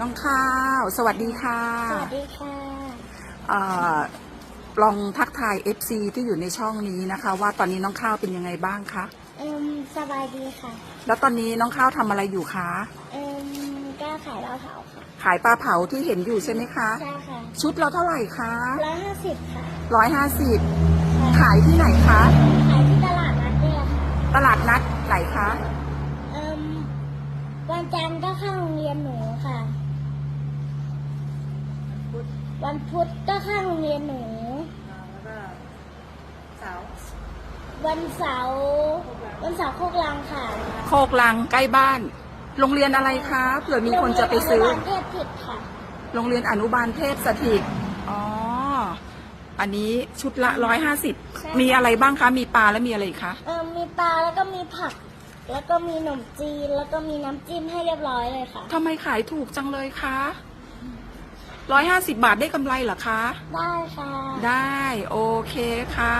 น้องข้าว สวัสดีค่ะสวัสดีค่ะเอ่อลองทักทาย FC ที่อยู่ในช่องนี้นะคะ ว่าตอนนี้น้องข้าวเป็นยังไงบ้างคะ เอิมสบายดีค่ะ แล้วตอนนี้น้องข้าวทำอะไรอยู่คะ เอิมก็ขายเหล้าเผาค่ะ ขายปลาเผาที่เห็นอยู่ใช่ไหมคะ ใช่ค่ะชุดเราเท่าไหร่คะร้อยห้าสิบค่ะร้อยห้าสิบค่ะขายที่ไหนคะ ขายที่ตลาดนัดเนี่ยค่ะ ตลาดนัดไหนคะ เอิมวันจันทร์ก็เข้าโรงเรียนหนูค่ะ วันพุธก็เข้าโรงเรียนหนูวันเสาร์วันเสาร์โคกลังค่ะโคกลังใกล้บ้าน โรงเรียนอะไรคะเผื่อมีคนจะไปซื้อ โรงเรียนนุบาลเทพจิตค่ะ โรงเรียนอนุบาลเทพสถิต อ๋อ อันนี้ชุดละร้อยห้าสิบ ใช่ มีอะไรบ้างคะ มีปลาแล้วมีอะไรอีกคะ เอิมมีปลาแล้วก็มีผัก แล้วก็มีขนมจีน แล้วก็มีน้ำจิ้มให้เรียบร้อยเลยค่ะ ทำไมขายถูกจังเลยคะ ร้อยห้าสิบบาทได้กำไรเหรอคะ ได้ค่ะ ได้ โอเคค่ะ